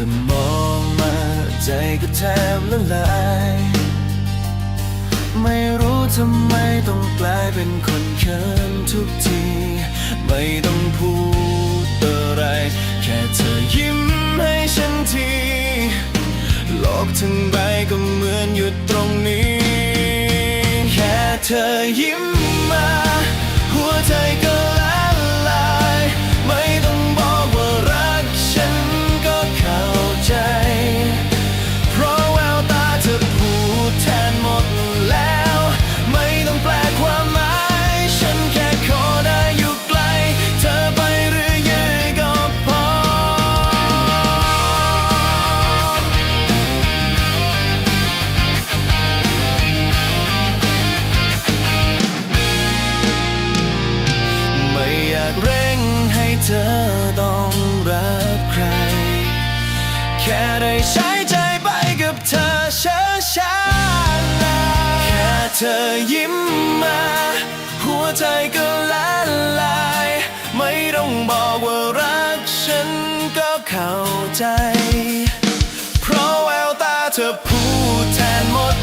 ธอมองมาใจก็แทบละลาย ไม่รู้ทำไมต้องกลายเป็นคนเขินทุกที ไม่ต้องพูดอะไร แค่เธอยิ้มให้ฉันที โลกทั้งใบก็เหมือนหยุดตรงนี้ แค่เธอยิ้มมา หัวใจก็ ค่ได้ใช้ใจไปกับเธอช้าๆนะแค่เธอยิ้มมา หัวใจก็ละลาย ไม่ต้องบอกว่ารักฉันก็เข้าใจ เพราะแววตาเธอพูดแทนหมด